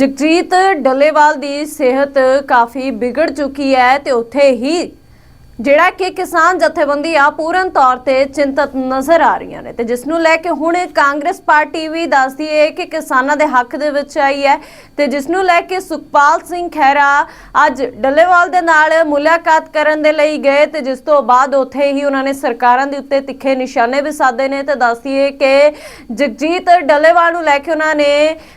ਜਗਜੀਤ ਡੱਲੇਵਾਲ ਦੀ ਸਿਹਤ ਕਾਫੀ ਵਿਗੜ ਚੁੱਕੀ ਹੈ ਤੇ ਉੱਥੇ ਹੀ ਜਿਹੜਾ ਕਿ ਕਿਸਾਨ ਜਥੇਬੰਦੀਆਂ ਪੂਰਨ ਤੌਰ ਤੇ ਚਿੰਤਤ ਨਜ਼ਰ ਆ ਰਹੀਆਂ ਨੇ ਤੇ ਜਿਸ ਨੂੰ ਲੈ ਕੇ ਹੁਣ ਕਾਂਗਰਸ ਪਾਰਟੀ ਵੀ ਦੱਸਦੀ ਹੈ ਕਿ ਕਿਸਾਨਾਂ ਦੇ ਹੱਕ ਦੇ ਵਿੱਚ ਆਈ ਹੈ ਤੇ ਜਿਸ ਨੂੰ ਲੈ ਕੇ ਸੁਖਪਾਲ ਸਿੰਘ ਖਹਿਰਾ ਅੱਜ ਡੱਲੇਵਾਲ ਦੇ ਨਾਲ ਮੁਲਾਕਾਤ ਕਰਨ ਦੇ ਲਈ ਗਏ ਤੇ ਜਿਸ ਤੋਂ ਬਾਅਦ ਉੱਥੇ ਹੀ ਉਹਨਾਂ ਨੇ ਸਰਕਾਰਾਂ ਦੇ ਉੱਤੇ ਤਿੱਖੇ ਨਿਸ਼ਾਨੇ ਵੀ ਸਾਧੇ ਨੇ ਤੇ ਦੱਸਦੀ ਹੈ ਕਿ ਜਗਜੀਤ ਡੱਲੇਵਾਲ ਨੂੰ ਲੈ ਕੇ ਉਹਨਾਂ ਨੇ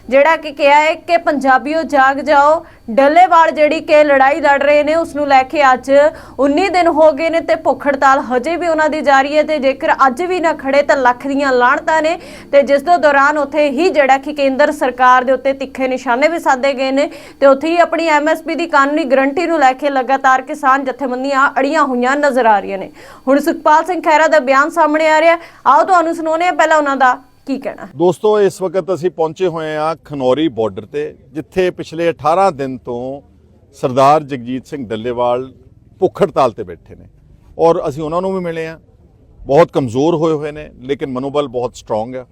ਜਿਹੜਾ ਕਿ ਕਿਹਾ ਹੈ ਕਿ ਪੰਜਾਬੀਓ ਜਾਗ ਜਾਓ, ਡੱਲੇਵਾਲ ਜਿਹੜੀ ਕਿ ਲੜਾਈ ਲੜ ਰਹੇ ਨੇ, ਉਸ ਨੂੰ ਲੈ ਕੇ ਅੱਜ 19 ਦਿਨ ਹੋ ਗਏ ਨੇ ਤੇ ਭੁੱਖ ਹੜਤਾਲ ਹਜੇ ਵੀ ਉਹਨਾਂ ਦੀ ਜਾਰੀ ਹੈ ਤੇ ਜੇਕਰ ਅੱਜ ਵੀ ਨਾ ਖੜੇ ਤਾਂ ਲੱਖ ਦੀਆਂ ਲਾਹਣਤਾਂ ਨੇ ਤੇ ਜਿਸ ਦੇ ਦੌਰਾਨ ਉੱਥੇ ਹੀ ਜਿਹੜਾ ਕਿ ਕੇਂਦਰ ਸਰਕਾਰ ਦੇ ਉੱਤੇ ਤਿੱਖੇ ਨਿਸ਼ਾਨੇ ਵੀ ਸਾਧੇ ਗਏ ਨੇ ਤੇ ਉੱਥੇ ਹੀ ਆਪਣੀ ਐਮਐਸਪੀ ਦੀ ਕਾਨੂੰਨੀ ਗਰੰਟੀ ਨੂੰ ਲੈ ਕੇ ਲਗਾਤਾਰ ਕਿਸਾਨ ਜਥੇਬੰਦੀਆਂ ਅੜੀਆਂ ਹੋਈਆਂ ਨਜ਼ਰ ਆ ਰਹੀਆਂ ਨੇ। ਹੁਣ ਸੁਖਪਾਲ ਸਿੰਘ ਖਹਿਰਾ ਦਾ ਬਿਆਨ ਸਾਹਮਣੇ ਆ ਰਿਹਾ। ਆਓ ਤੁਹਾਨੂੰ ਸੁਣਾਉਂਦੇ ਹਾਂ ਪਹਿਲਾਂ ਉਹਨਾਂ ਦਾ ਕੀ ਕਹਿਣਾ। ਦੋਸਤੋ, ਇਸ ਵਕਤ ਅਸੀਂ ਪਹੁੰਚੇ ਹੋਏ ਹਾਂ ਖਨੌਰੀ ਬਾਰਡਰ ਤੇ, ਜਿੱਥੇ ਪਿਛਲੇ 18 ਦਿਨ ਤੋਂ ਸਰਦਾਰ ਜਗਜੀਤ ਸਿੰਘ ਡੱਲੇਵਾਲ ਭੁੱਖ ਹੜਤਾਲ ਤੇ ਬੈਠੇ ਨੇ। ਔਰ ਅਸੀਂ ਉਹਨਾਂ ਨੂੰ ਵੀ ਮਿਲੇ ਆ ਬਹੁਤ ਕਮਜ਼ੋਰ ਹੋਏ ਹੋਏ ਨੇ, ਲੇਕਿਨ ਮਨੋਬਲ ਬਹੁਤ ਸਟਰੋਂਗ ਆ।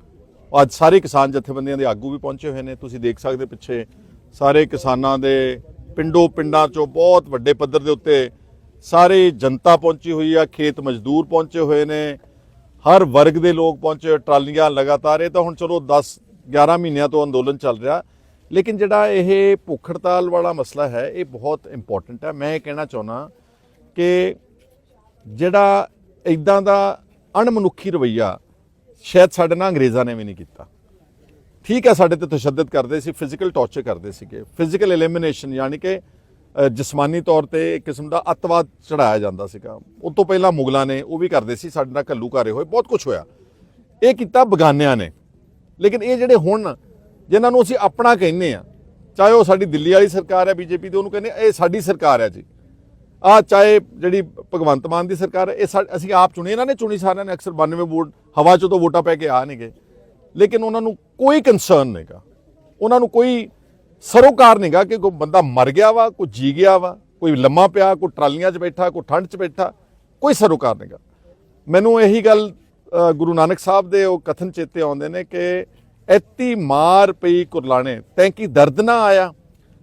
ਅੱਜ ਸਾਰੇ ਕਿਸਾਨ ਜਥੇਬੰਦੀਆਂ ਦੇ ਆਗੂ ਵੀ ਪਹੁੰਚੇ ਹੋਏ ਨੇ। ਤੁਸੀਂ ਦੇਖ ਸਕਦੇ ਪਿੱਛੇ ਸਾਰੇ ਕਿਸਾਨਾਂ ਦੇ ਪਿੰਡੋਂ ਪਿੰਡਾਂ ਚੋਂ ਬਹੁਤ ਵੱਡੇ ਪੱਧਰ ਦੇ ਉੱਤੇ ਸਾਰੇ ਜਨਤਾ ਪਹੁੰਚੀ ਹੋਈ ਆ, ਖੇਤ ਮਜ਼ਦੂਰ ਪਹੁੰਚੇ ਹੋਏ ਨੇ। ਹਰ ਵਰਗ ਦੇ ਲੋਕ ਪਹੁੰਚੇ ਟਰਾਲੀਆਂ ਲਗਾਤਾਰ, ਇਹ ਤਾਂ ਹੁਣ ਚਲੋ 10 11 ਮਹੀਨਿਆਂ ਤੋਂ ਅੰਦੋਲਨ ਚੱਲ ਰਿਹਾ। ਲੇਕਿਨ ਜਿਹੜਾ ਇਹ ਭੁੱਖ ਹੜਤਾਲ ਵਾਲਾ ਮਸਲਾ ਹੈ, ਇਹ ਬਹੁਤ ਇੰਪੋਰਟੈਂਟ ਹੈ। ਮੈਂ ਇਹ ਕਹਿਣਾ ਚਾਹੁੰਦਾ ਕਿ ਜਿਹੜਾ ਇਦਾਂ ਦਾ ਅਣਮਨੁੱਖੀ ਰਵਈਆ ਸ਼ਾਇਦ ਸਾਡੇ ਨਾਲ ਅੰਗਰੇਜ਼ਾਂ ਨੇ ਵੀ ਨਹੀਂ ਕੀਤਾ। ਠੀਕ ਹੈ, ਸਾਡੇ ਤੇ ਤਸ਼ੱਦਦ ਕਰਦੇ ਸੀ ਫਿਜ਼ੀਕਲ ਟੌਰਚਰ ਕਰਦੇ ਸੀਗੇ। ਫਿਜ਼ੀਕਲ ਐਲੀਮੀਨੇਸ਼ਨ ਯਾਨੀ ਕਿ ਜਿਸਮਾਨੀ ਤੌਰ ਤੇ ਇੱਕ ਕਿਸਮ ਦਾ ਅੱਤਵਾਦ ਚੜਾਇਆ ਜਾਂਦਾ ਸੀਗਾ। ਉਸ ਤੋਂ ਪਹਿਲਾਂ ਮੁਗਲਾਂ ਨੇ ਉਹ ਵੀ ਕਰਦੇ ਸੀ, ਸਾਡੇ ਨਾਲ ਘੱਲੂ ਘਾਰੇ ਹੋਏ, ਬਹੁਤ ਕੁਝ ਹੋਇਆ। ਇਹ ਕੀਤਾ ਬਗਾਨਿਆਂ ਨੇ। ਲੇਕਿਨ ਇਹ ਜਿਹੜੇ ਹੁਣ ਜਿਨ੍ਹਾਂ ਨੂੰ ਅਸੀਂ ਆਪਣਾ ਕਹਿੰਦੇ ਆ ਚਾਹੇ ਉਹ ਸਾਡੀ ਦਿੱਲੀ ਵਾਲੀ ਸਰਕਾਰ ਹੈ, ਬੀਜੇਪੀ ਦੀ, ਉਹਨੂੰ ਕਹਿੰਦੇ ਇਹ ਸਾਡੀ ਸਰਕਾਰ ਹੈ ਜੀ। ਆ ਚਾਹੇ ਜਿਹੜੀ ਭਗਵੰਤ ਮਾਨ ਦੀ ਸਰਕਾਰ ਇਹ ਸਾ- ਅਸੀਂ ਆਪ ਚੁਣੀ, ਇਹਨਾਂ ਨੇ ਚੁਣੀ, ਸਾਰਿਆਂ ਨੇ ਅਕਸਰ 92 ਵੋਟ, ਹਵਾ ਚੋਂ ਤੋਂ ਵੋਟਾਂ ਪੈ ਕੇ ਆ ਨਹੀਂ ਨਹੀਂਗੇ ਲੇਕਿਨ ਉਹਨਾਂ ਨੂੰ ਕੋਈ ਕੰਸਰਨ ਨਹੀਂਗਾ। ਉਹਨਾਂ ਨੂੰ ਕੋਈ ਸਰੋਕਾਰ ਨਹੀਂਗਾ ਕਿ ਕੋਈ ਬੰਦਾ ਮਰ ਗਿਆ ਵਾ, ਕੋਈ ਜੀ ਗਿਆ ਵਾ, ਕੋਈ ਲੰਮਾ ਪਿਆ, ਕੋਈ ਟਰਾਲੀਆਂ 'ਚ ਬੈਠਾ, ਕੋਈ ਠੰਡ 'ਚ ਬੈਠਾ, ਕੋਈ ਸਰੋਕਾਰ ਨਹੀਂਗਾ। ਮੈਨੂੰ ਇਹੀ ਗੱਲ ਗੁਰੂ ਨਾਨਕ ਸਾਹਿਬ ਦੇ ਉਹ ਕਥਨ ਚੇਤੇ ਆਉਂਦੇ ਨੇ ਕਿ ਐਤੀ ਮਾਰ ਪਈ ਕੁਰਲਾਣੇ ਤੈਂਕੀ ਦਰਦ ਨਾ ਆਇਆ?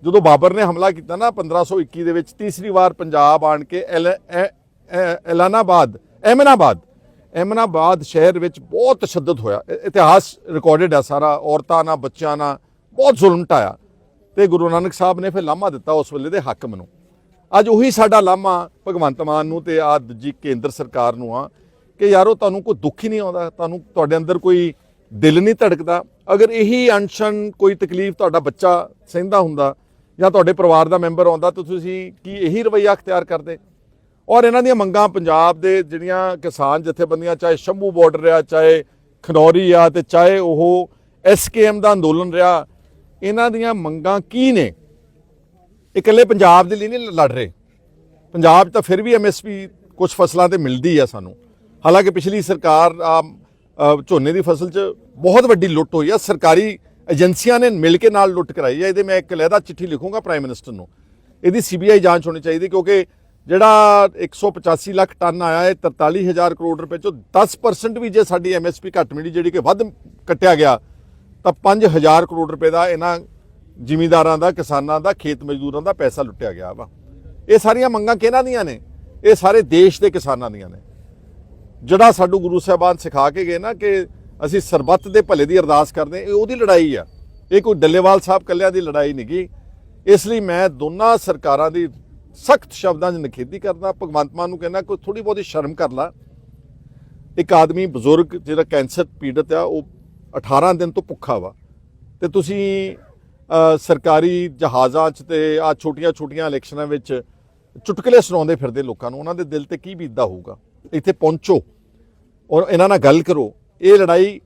ਜਦੋਂ ਬਾਬਰ ਨੇ ਹਮਲਾ ਕੀਤਾ ਨਾ 1521 ਦੇ ਵਿੱਚ, ਤੀਸਰੀ ਵਾਰ ਪੰਜਾਬ ਆਣ ਕੇ ਐਲ- ਐਲਾਨਾਬਾਦ, ਐਮਨਾਬਾਦ ਐਮਨਾਬਾਦ ਸ਼ਹਿਰ ਵਿੱਚ ਬਹੁਤ ਤਸ਼ੱਦਦ ਹੋਇਆ। ਇਤਿਹਾਸ ਰਿਕਾਰਡਡ ਹੈ ਸਾਰਾ, ਔਰਤਾਂ ਨਾਲ, ਬੱਚਿਆਂ ਨਾਲ ਬਹੁਤ ਜ਼ੁਲਮ ਢਾਇਆ ਤੇ ਗੁਰੂ ਨਾਨਕ ਸਾਹਿਬ ਨੇ ਫਿਰ ਲਾਮਾ ਦਿੱਤਾ ਉਸ ਵੇਲੇ ਦੇ ਹੱਕਮ ਨੂੰ। ਅੱਜ ਉਹੀ ਸਾਡਾ ਲਾਮਾ ਭਗਵੰਤ ਮਾਨ ਨੂੰ ਤੇ ਆ ਦੂਜੀ ਕੇਂਦਰ ਸਰਕਾਰ ਨੂੰ ਆ ਕਿ ਯਾਰੋ ਤੁਹਾਨੂੰ ਕੋਈ ਦੁੱਖ ਹੀ ਨਹੀਂ ਆਉਂਦਾ, ਤੁਹਾਨੂੰ ਤੁਹਾਡੇ ਅੰਦਰ ਕੋਈ ਦਿਲ ਨਹੀਂ ਧੜਕਦਾ। ਅਗਰ ਇਹੀ ਅਨਸ਼ਨ ਕੋਈ ਤਕਲੀਫ ਤੁਹਾਡਾ ਬੱਚਾ ਸਹਿੰਦਾ ਹੁੰਦਾ ਜਾਂ ਤੁਹਾਡੇ ਪਰਿਵਾਰ ਦਾ ਮੈਂਬਰ ਆਉਂਦਾ ਤਾਂ ਤੁਸੀਂ ਕੀ ਇਹੀ ਰਵੱਈਆ ਅਖਤਿਆਰ ਕਰਦੇ? ਔਰ ਇਹਨਾਂ ਦੀਆਂ ਮੰਗਾਂ ਪੰਜਾਬ ਦੇ ਜਿਹੜੀਆਂ ਕਿਸਾਨ ਜਥੇਬੰਦੀਆਂ, ਚਾਹੇ ਸ਼ੰਭੂ ਬਾਰਡਰ ਆ, ਚਾਹੇ ਖਨੌਰੀ ਆ ਤੇ ਚਾਹੇ ਉਹ ਐਸਕੇਐਮ ਦਾ ਅੰਦੋਲਨ ਰਿਹਾ, ਇਹਨਾਂ ਦੀਆਂ ਮੰਗਾਂ ਕੀ ਨੇ? ਇਕੱਲੇ ਪੰਜਾਬ ਦੇ ਲਈ ਨਹੀਂ ਲੜ ਰਹੇ। ਪੰਜਾਬ ਤਾਂ ਫਿਰ ਵੀ ਐਮਐਸਪੀ ਕੁਝ ਫਸਲਾਂ ਤੇ ਮਿਲਦੀ ਆ ਸਾਨੂੰ। ਹਾਲਾਂਕਿ ਪਿਛਲੀ ਸਰਕਾਰ ਝੋਨੇ ਦੀ ਫਸਲ 'ਚ ਬਹੁਤ ਵੱਡੀ ਲੁੱਟ ਹੋਈ ਆ। ਸਰਕਾਰੀ ਏਜੰਸੀਆਂ ਨੇ ਮਿਲ ਕੇ ਨਾਲ ਲੁੱਟ ਕਰਾਈ ਹੈ। ਇਹਦੇ ਮੈਂ ਇੱਕ ਲਹਿਦਾ ਚਿੱਠੀ ਲਿਖੂੰਗਾ ਪ੍ਰਾਈਮ ਮਿਨਿਸਟਰ ਨੂੰ। ਇਹਦੀ ਸੀਬੀਆਈ ਜਾਂਚ ਹੋਣੀ ਚਾਹੀਦੀ ਕਿਉਂਕਿ ਜਿਹੜਾ 185 ਲੱਖ ਟਨ ਆਇਆ ਹੈ 43000 ਕਰੋੜ ਰੁਪਏ ਚੋਂ 10% ਵੀ ਜੇ ਸਾਡੀ ਐਮਐਸਪੀ ਘੱਟ ਮਿਲੀ, ਜਿਹੜੀ ਕਿ ਵੱਧ ਕੱਟਿਆ ਗਿਆ, ਤਾਂ 5000 ਕਰੋੜ ਰੁਪਏ ਦਾ ਇਹਨਾਂ ਜ਼ਿਮੀਂਦਾਰਾਂ ਦਾ, ਕਿਸਾਨਾਂ ਦਾ, ਖੇਤ ਮਜ਼ਦੂਰਾਂ ਦਾ ਪੈਸਾ ਲੁੱਟਿਆ ਗਿਆ ਵਾ। ਇਹ ਸਾਰੀਆਂ ਮੰਗਾਂ ਕਿਹਨਾਂ ਦੀਆਂ ਨੇ? ਇਹ ਸਾਰੇ ਦੇਸ਼ ਦੇ ਕਿਸਾਨਾਂ ਦੀਆਂ ਨੇ। ਜਿਹੜਾ ਸਾਡੂ ਗੁਰੂ ਸਾਹਿਬਾਨ ਸਿਖਾ ਕੇ ਗਏ ਨਾ ਕਿ ਅਸੀਂ ਸਰਬੱਤ ਦੇ ਭਲੇ ਦੀ ਅਰਦਾਸ ਕਰਦੇ ਹਾਂ, ਇਹ ਉਹਦੀ ਲੜਾਈ ਆ। ਇਹ ਕੋਈ ਡੱਲੇਵਾਲ ਸਾਹਿਬ ਕੱਲਿਆਂ ਦੀ ਲੜਾਈ ਨਹੀਂਗੀ ਇਸ ਲਈ ਮੈਂ ਦੋਨਾਂ ਸਰਕਾਰਾਂ ਦੀ ਸਖਤ ਸ਼ਬਦਾਂ 'ਚ ਨਿਖੇਧੀ ਕਰਦਾ। ਭਗਵੰਤ ਮਾਨ ਨੂੰ ਕਹਿੰਦਾ ਕੋਈ ਥੋੜੀ ਬਹੁਤੀ ਸ਼ਰਮ ਕਰ ਲਾ। ਇੱਕ ਆਦਮੀ ਬਜ਼ੁਰਗ ਜਿਹੜਾ ਕੈਂਸਰ ਪੀੜਤ ਆ ਉਹ 18 ਦਿਨ ਤੋਂ ਭੁੱਖਾ ਵਾ। ਤੇ ਤੁਸੀਂ ਸਰਕਾਰੀ ਜਹਾਜ਼ਾਂ 'ਚ ਤੇ ਆ ਛੋਟੀਆਂ-ਛੋਟੀਆਂ ਇਲੈਕਸ਼ਨਾਂ ਵਿੱਚ ਚੁਟਕਲੇ ਸੁਣਾਉਂਦੇ ਫਿਰਦੇ ਲੋਕਾਂ ਨੂੰ। ਉਹਨਾਂ ਦੇ ਦਿਲ ਤੇ ਕੀ ਬੀਤਦਾ ਹੋਊਗਾ? ਇੱਥੇ ਪਹੁੰਚੋ। ਔਰ ਇਹਨਾਂ ਨਾਲ ਗੱਲ ਕਰੋ। ਇਹ ਲੜਾਈ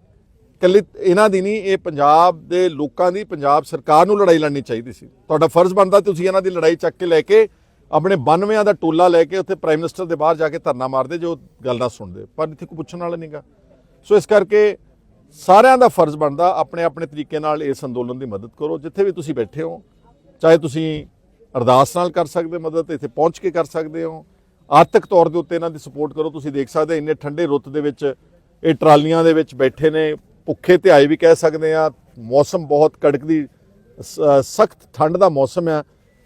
ਕੱਲੀ ਇਹਨਾਂ ਦੀ ਨਹੀਂ, ਇਹ ਪੰਜਾਬ ਦੇ ਲੋਕਾਂ ਦੀ, ਪੰਜਾਬ ਸਰਕਾਰ ਨੂੰ ਲੜਾਈ ਲੜਨੀ ਚਾਹੀਦੀ ਸੀ। ਤੁਹਾਡਾ ਫਰਜ਼ ਬਣਦਾ ਤੁਸੀਂ ਇਹਨਾਂ ਦੀ ਲੜਾਈ ਚੱਕ ਕੇ ਲੈ ਕੇ ਆਪਣੇ 92 ਦਾ ਟੋਲਾ ਲੈ ਕੇ ਉੱਥੇ ਪ੍ਰਾਈਮ ਮਿਨਿਸਟਰ ਦੇ ਬਾਹਰ ਜਾ ਕੇ ਧਰਨਾ ਮਾਰਦੇ ਜੋ ਗੱਲ ਨਾ ਸੁਣਦੇ। ਪਰ ਇੱਥੇ ਕੋਈ ਪੁੱਛਣ ਵਾਲਾ ਨਹੀਂਗਾ। ਸੋ ਇਸ ਕਰਕੇ ਸਾਰਿਆਂ ਦਾ ਫਰਜ਼ ਬਣਦਾ ਆਪਣੇ ਆਪਣੇ ਤਰੀਕੇ ਨਾਲ ਇਸ ਅੰਦੋਲਨ ਦੀ ਮਦਦ ਕਰੋ। ਜਿੱਥੇ ਵੀ ਤੁਸੀਂ ਬੈਠੇ ਹੋ, ਚਾਹੇ ਤੁਸੀਂ ਅਰਦਾਸ ਨਾਲ ਕਰ ਸਕਦੇ ਮਦਦ, ਇੱਥੇ ਪਹੁੰਚ ਕੇ ਕਰ ਸਕਦੇ ਹੋ। ਆਰਥਿਕ ਤੌਰ ਦੇ ਉੱਤੇ ਇਹਨਾਂ ਦੀ ਸਪੋਰਟ ਕਰੋ। ਤੁਸੀਂ ਦੇਖ ਸਕਦੇ ਇੰਨੇ ਠੰਡੇ ਰੁੱਤ ਦੇ ਵਿੱਚ ਇਹ ਟਰਾਲੀਆਂ ਦੇ ਵਿੱਚ ਬੈਠੇ ਨੇ, ਭੁੱਖੇ ਤੇ ਆਏ ਵੀ ਕਹਿ ਸਕਦੇ ਆ ਮੌਸਮ ਬਹੁਤ ਕੜਕਦੀ ਸਖਤ ਠੰਡ ਦਾ ਮੌਸਮ ਆ।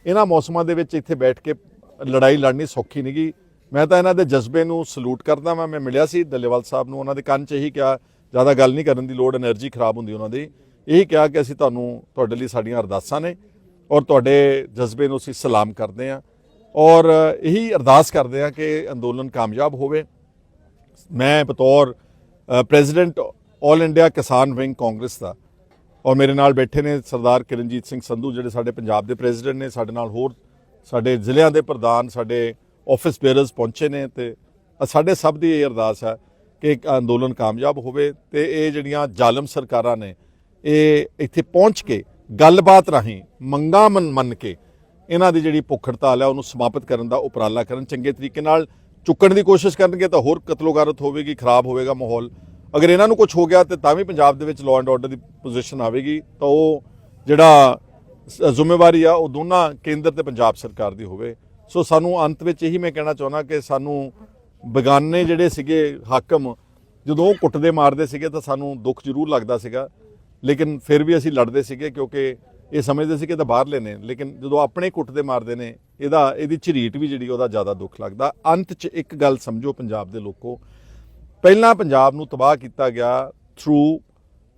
ਇਹਨਾਂ ਮੌਸਮਾਂ ਦੇ ਵਿੱਚ ਇੱਥੇ ਬੈਠ ਕੇ ਲੜਾਈ ਲੜਨੀ ਸੌਖੀ ਨਹੀਂ ਨਹੀਂਗੀ ਮੈਂ ਤਾਂ ਇਹਨਾਂ ਦੇ ਜਜ਼ਬੇ ਨੂੰ ਸਲੂਟ ਕਰਦਾ ਮੈਂ ਮੈਂ ਮਿਲਿਆ ਸੀ ਦੱਲੇਵਾਲ ਸਾਹਿਬ ਨੂੰ, ਉਹਨਾਂ ਦੇ ਕੰਨ 'ਚ ਇਹੀ ਕਿਹਾ, ਜ਼ਿਆਦਾ ਗੱਲ ਨਹੀਂ ਕਰਨ ਦੀ ਲੋੜ એનર્ਜੀ ਖਰਾਬ ਹੁੰਦੀ ਉਹਨਾਂ ਦੀ। ਇਹੀ ਕਿਹਾ ਕਿ ਅਸੀਂ ਤੁਹਾਨੂੰ, ਤੁਹਾਡੇ ਲਈ ਸਾਡੀਆਂ ਅਰਦਾਸਾਂ ਨੇ ਔਰ ਤੁਹਾਡੇ ਜਜ਼ਬੇ ਨੂੰ ਅਸੀਂ ਸਲਾਮ ਕਰਦੇ ਹਾਂ ਔਰ ਇਹੀ ਅਰਦਾਸ ਕਰਦੇ ਹਾਂ ਕਿ ਅੰਦੋਲਨ ਕਾਮਯਾਬ ਹੋਵੇ। ਮੈਂ ਬਤੌਰ president 올 India Kisan wing Congress ਦਾ। ਔਰ ਮੇਰੇ ਨਾਲ ਬੈਠੇ ਨੇ ਸਰਦਾਰ ਕਿਰਨਜੀਤ ਸਿੰਘ ਸੰਧੂ, ਜਿਹੜੇ ਸਾਡੇ ਪੰਜਾਬ ਦੇ ਪ੍ਰੈਜ਼ੀਡੈਂਟ ਨੇ, ਸਾਡੇ ਨਾਲ ਹੋਰ ਸਾਡੇ ਜ਼ਿਲ੍ਹਿਆਂ ਦੇ ਪ੍ਰਧਾਨ, ਸਾਡੇ ਆਫਿਸ ਬੇਅਰਰਸ ਪਹੁੰਚੇ ਨੇ ਤੇ ਸਾਡੇ ਸਭ ਦੀ ਇਹ ਅਰਦਾਸ ਹੈ ਕਿ ਇੱਕ ਅੰਦੋਲਨ ਕਾਮਯਾਬ ਹੋਵੇ ਤੇ ਇਹ ਜਿਹੜੀਆਂ ਜ਼ਾਲਮ ਸਰਕਾਰਾਂ ਨੇ, ਇਹ ਇੱਥੇ ਪਹੁੰਚ ਕੇ ਗੱਲਬਾਤ ਰਾਹੀਂ, ਮੰਗਾਂ ਮੰਨ ਮੰਨ ਕੇ ਇਹਨਾਂ ਦੀ ਜਿਹੜੀ ਭੁੱਖ ਹੜਤਾਲ ਹੈ, ਉਹਨੂੰ ਸਮਾਪਤ ਕਰਨ ਦਾ ਉਪਰਾਲਾ ਕਰਨ, ਚੰਗੇ ਤਰੀਕੇ ਨਾਲ ਚੁੱਕਣ ਦੀ ਕੋਸ਼ਿਸ਼ ਕਰਨਗੇ ਤਾਂ ਹੋਰ ਕਤਲੋਗਾਰਤ ਹੋਵੇਗੀ, ਖਰਾਬ ਹੋਵੇਗਾ ਮਾਹੌਲ। ਅਗਰ ਇਹਨਾਂ ਨੂੰ ਕੁਝ ਹੋ ਗਿਆ ਤੇ ਤਾਂ ਵੀ ਪੰਜਾਬ ਦੇ ਵਿੱਚ ਲਾਅ ਐਂਡ ਆਰਡਰ ਦੀ ਪੋਜੀਸ਼ਨ ਆਵੇਗੀ, ਤਾਂ ਉਹ ਜਿਹੜਾ ਜ਼ਿੰਮੇਵਾਰੀ ਆ, ਉਹ ਦੋਨਾਂ ਕੇਂਦਰ ਤੇ ਪੰਜਾਬ ਸਰਕਾਰ ਦੀ ਹੋਵੇ। ਸੋ ਸਾਨੂੰ ਅੰਤ ਵਿੱਚ ਇਹੀ ਮੈਂ ਕਹਿਣਾ ਚਾਹੁੰਦਾ ਕਿ ਸਾਨੂੰ ਬਗਾਨੇ ਜਿਹੜੇ ਸੀਗੇ ਹਾਕਮ, ਜਦੋਂ ਉਹ ਕੁੱਟਦੇ ਮਾਰਦੇ ਸੀਗੇ ਤਾਂ ਸਾਨੂੰ ਦੁੱਖ ਜ਼ਰੂਰ ਲੱਗਦਾ ਸੀਗਾ। ਲੇਕਿਨ ਫਿਰ ਵੀ ਅਸੀਂ ਲੜਦੇ ਸੀਗੇ ਕਿਉਂਕਿ ਇਹ ਸਮਝਦੇ ਸੀ ਕਿ ਇਹ ਤਾਂ ਬਾਹਰਲੇ ਨੇ, ਲੇਕਿਨ ਜਦੋਂ ਆਪਣੇ ਕੁੱਟਦੇ ਮਾਰਦੇ ਨੇ, ਇਹਦਾ, ਇਹਦੀ ਝਰੀਟ ਵੀ ਜਿਹੜੀ, ਉਹਦਾ ਜ਼ਿਆਦਾ ਦੁੱਖ ਲੱਗਦਾ। ਅੰਤ 'ਚ ਇੱਕ ਗੱਲ ਸਮਝੋ ਪੰਜਾਬ ਦੇ ਲੋਕੋ, ਪਹਿਲਾਂ ਪੰਜਾਬ ਨੂੰ ਤਬਾਹ ਕੀਤਾ ਗਿਆ ਥਰੂ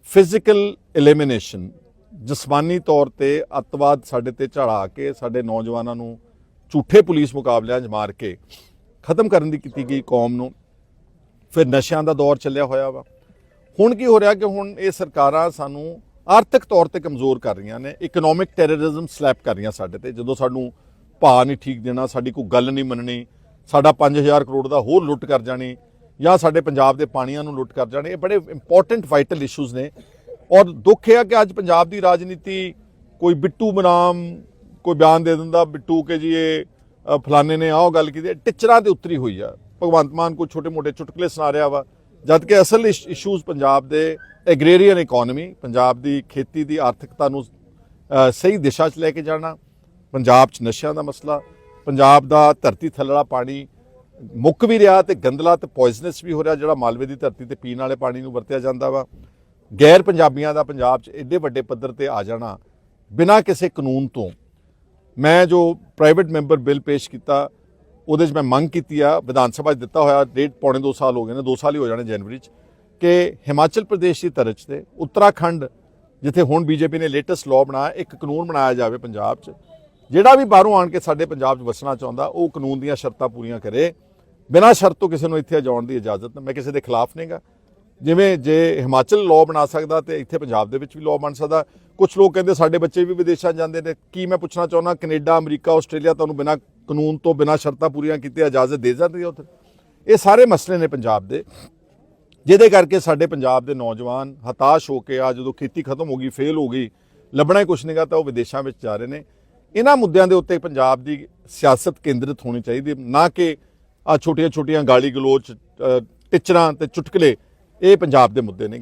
ਫਿਜ਼ੀਕਲ ਐਲੀਮੀਨੇਸ਼ਨ ਜਿਸਮਾਨੀ ਤੌਰ ਤੇ ਅੱਤਵਾਦ ਸਾਡੇ ਤੇ ਝੜਾ ਕੇ, ਸਾਡੇ ਨੌਜਵਾਨਾਂ ਨੂੰ ਝੂਠੇ ਪੁਲਿਸ ਮੁਕਾਬਲਿਆਂ 'ਚ ਮਾਰ ਕੇ ਖਤਮ ਕਰਨ ਦੀ ਕੀਤੀ ਗਈ ਕੌਮ ਨੂੰ। ਫਿਰ ਨਸ਼ਿਆਂ ਦਾ ਦੌਰ ਚੱਲਿਆ ਹੋਇਆ ਵਾ। ਹੁਣ ਕੀ ਹੋ ਰਿਹਾ ਕਿ ਹੁਣ ਇਹ ਸਰਕਾਰਾਂ ਸਾਨੂੰ ਆਰਥਿਕ ਤੌਰ ਤੇ ਕਮਜ਼ੋਰ ਕਰ ਰਹੀਆਂ ਨੇ ਇਕਨੋਮਿਕ ਟੈਰਰਿਜ਼ਮ ਸਲੈਪ ਕਰ ਰਹੀਆਂ ਸਾਡੇ ਤੇ। ਜਦੋਂ ਸਾਨੂੰ ਭਾਅ ਨਹੀਂ ਠੀਕ ਦੇਣਾ ਸਾਡੀ ਕੋਈ ਗੱਲ ਨਹੀਂ ਮੰਨਣੀ ਸਾਡਾ 5000 ਕਰੋੜ ਦਾ ਹੋਰ ਲੁੱਟ ਕਰ ਜਾਣੀ ਜਾਂ ਸਾਡੇ ਪੰਜਾਬ ਦੇ ਪਾਣੀਆਂ ਨੂੰ ਲੁੱਟ ਕਰ ਜਾਣੇ ਇਹ ਬੜੇ ਇੰਪੋਰਟੈਂਟ ਵਾਈਟਲ ਇਸ਼ੂਜ਼ ਨੇ। ਔਰ ਦੁੱਖ ਇਹ ਹੈ ਕਿ ਅੱਜ ਪੰਜਾਬ ਦੀ ਰਾਜਨੀਤੀ ਕੋਈ ਬਿੱਟੂ ਬਨਾਮ ਕੋਈ ਬਿਆਨ ਦੇ ਦਿੰਦਾ ਬਿੱਟੂ ਕੇ ਜੀ ਇਹ ਅ, ਫਲਾਣੇ ਨੇ ਆਹ ਗੱਲ ਕੀਤੀ ਹੈ, ਟਿਚਰਾਂ ਤੇ ਉਤਰੀ ਹੋਈ ਆ। ਭਗਵੰਤ ਮਾਨ ਕੋਈ ਛੋਟੇ ਮੋਟੇ ਚੁਟਕਲੇ ਸੁਣਾ ਰਿਹਾ ਵਾ। ਜਦ ਕਿ ਅਸਲ ਇਸ਼ੂਜ਼ ਪੰਜਾਬ ਦੇ ਐਗਰੇਰੀਅਨ ਇਕਨੋਮੀ ਪੰਜਾਬ ਦੀ ਖੇਤੀ ਦੀ ਆਰਥਿਕਤਾ ਨੂੰ ਸਹੀ ਦਿਸ਼ਾ 'ਚ ਲੈ ਕੇ ਜਾਣਾ, ਪੰਜਾਬ 'ਚ ਨਸ਼ਿਆਂ ਦਾ ਮਸਲਾ, ਪੰਜਾਬ ਦਾ ਧਰਤੀ ਥੱਲੜਾ ਪਾਣੀ ਮੁੱਕ ਵੀ ਰਿਹਾ ਤੇ ਗੰਦਲਾ ਤੇ ਪੋਇਜ਼ਨਸ ਵੀ ਹੋ ਰਿਹਾ, ਜਿਹੜਾ ਮਾਲਵੇ ਦੀ ਧਰਤੀ ਤੇ ਪੀਣ ਵਾਲੇ ਪਾਣੀ ਨੂੰ ਵਰਤਿਆ ਜਾਂਦਾ ਵਾ। ਗੈਰ ਪੰਜਾਬੀਆਂ ਦਾ ਪੰਜਾਬ 'ਚ ਐਡੇ ਵੱਡੇ ਪੱਧਰ ਤੇ ਆ ਜਾਣਾ ਬਿਨਾਂ ਕਿਸੇ ਕਾਨੂੰਨ ਤੋਂ। ਮੈਂ ਜੋ ਪ੍ਰਾਈਵੇਟ ਮੈਂਬਰ ਬਿੱਲ ਪੇਸ਼ ਕੀਤਾ ਉਹਦੇ 'ਚ ਮੈਂ ਮੰਗ ਕੀਤੀ ਆ, ਵਿਧਾਨ ਸਭਾ 'ਚ ਦਿੱਤਾ ਹੋਇਆ, ਡੇਢ ਪੌਣੇ 2 ਸਾਲ ਹੋ ਗਏ ਨੇ 2 ਸਾਲ ਹੀ ਹੋ ਜਾਣੇ ਜਨਵਰੀ 'ਚ, ਕਿ ਹਿਮਾਚਲ ਪ੍ਰਦੇਸ਼ ਦੀ ਤਰਜ਼ ਤੇ ਉੱਤਰਾਖੰਡ, ਜਿੱਥੇ ਹੁਣ ਬੀਜੇਪੀ ਨੇ ਲੇਟੈਸਟ ਲਾਅ ਬਣਾਇਆ, ਇੱਕ ਕਾਨੂੰਨ ਬਣਾਇਆ ਜਾਵੇ ਪੰਜਾਬ 'ਚ, ਜਿਹੜਾ ਵੀ ਬਾਹਰੋਂ ਆਣ ਕੇ ਸਾਡੇ ਪੰਜਾਬ 'ਚ ਵਸਣਾ ਚਾਹੁੰਦਾ, ਉਹ ਕਾਨੂੰਨ ਦੀਆਂ ਸ਼ਰਤਾਂ ਪੂਰੀਆਂ ਕਰੇ, ਬਿਨਾਂ ਸ਼ਰਤ ਤੋਂ ਕਿਸੇ ਨੂੰ ਇੱਥੇ ਜਾਣ ਦੀ ਇਜਾਜ਼ਤ ਨਹੀਂ ਮੈਂ ਕਿਸੇ ਦੇ ਖਿਲਾਫ ਨਹੀਂਗਾ ਜਿਵੇਂ ਜੇ ਹਿਮਾਚਲ ਲਾਅ ਬਣਾ ਸਕਦਾ ਤੇ ਇੱਥੇ ਪੰਜਾਬ ਦੇ ਵਿੱਚ ਵੀ ਲਾਅ ਬਣ ਸਕਦਾ ਕੁਝ ਲੋਕ ਕਹਿੰਦੇ ਸਾਡੇ ਬੱਚੇ ਵੀ ਵਿਦੇਸ਼ਾਂ ਜਾਂਦੇ ਨੇ, ਕੀ ਮੈਂ ਪੁੱਛਣਾ ਚਾਹੁੰਦਾ, ਕੈਨੇਡਾ, ਅਮਰੀਕਾ, ਆਸਟ੍ਰੇਲੀਆ ਤੁਹਾਨੂੰ ਬਿਨਾਂ ਕਾਨੂੰਨ ਤੋਂ ਬਿਨਾਂ ਸ਼ਰਤਾਂ ਪੂਰੀਆਂ ਕੀਤੇ ਇਜਾਜ਼ਤ ਦੇ ਜਾਂਦੀ ਹੈ ਉੱਥੇ। ਇਹ ਸਾਰੇ ਮਸਲੇ ਨੇ ਪੰਜਾਬ ਦੇ। ਜਿਹਦੇ ਕਰਕੇ ਸਾਡੇ ਪੰਜਾਬ ਦੇ ਨੌਜਵਾਨ ਹਤਾਸ਼ ਹੋ ਕੇ ਆ ਜਦੋਂ ਖੇਤੀ ਖਤਮ ਹੋ ਗਈ ਫੇਲ ਹੋ ਗਈ ਲੱਭਣਾ ਹੀ ਕੁਛ ਨਹੀਂਗਾ ਤਾਂ ਉਹ ਵਿਦੇਸ਼ਾਂ ਵਿੱਚ ਜਾ ਰਹੇ ਨੇ। ਇਹਨਾਂ ਮੁੱਦਿਆਂ ਦੇ ਉੱਤੇ ਪੰਜਾਬ ਦੀ ਸਿਆਸਤ ਕੇਂਦਰਿਤ ਹੋਣੀ ਚਾਹੀਦੀ ਨਾ ਕਿ ਆ ਛੋਟੀਆਂ ਛੋਟੀਆਂ ਗਾਲੀ ਗਲੋਚ ਅ, ਟਿਚਰਾਂ ਤੇ ਚੁਟਕਲੇ ਇਹ ਪੰਜਾਬ ਦੇ ਮੁੱਦੇ ਨੇ।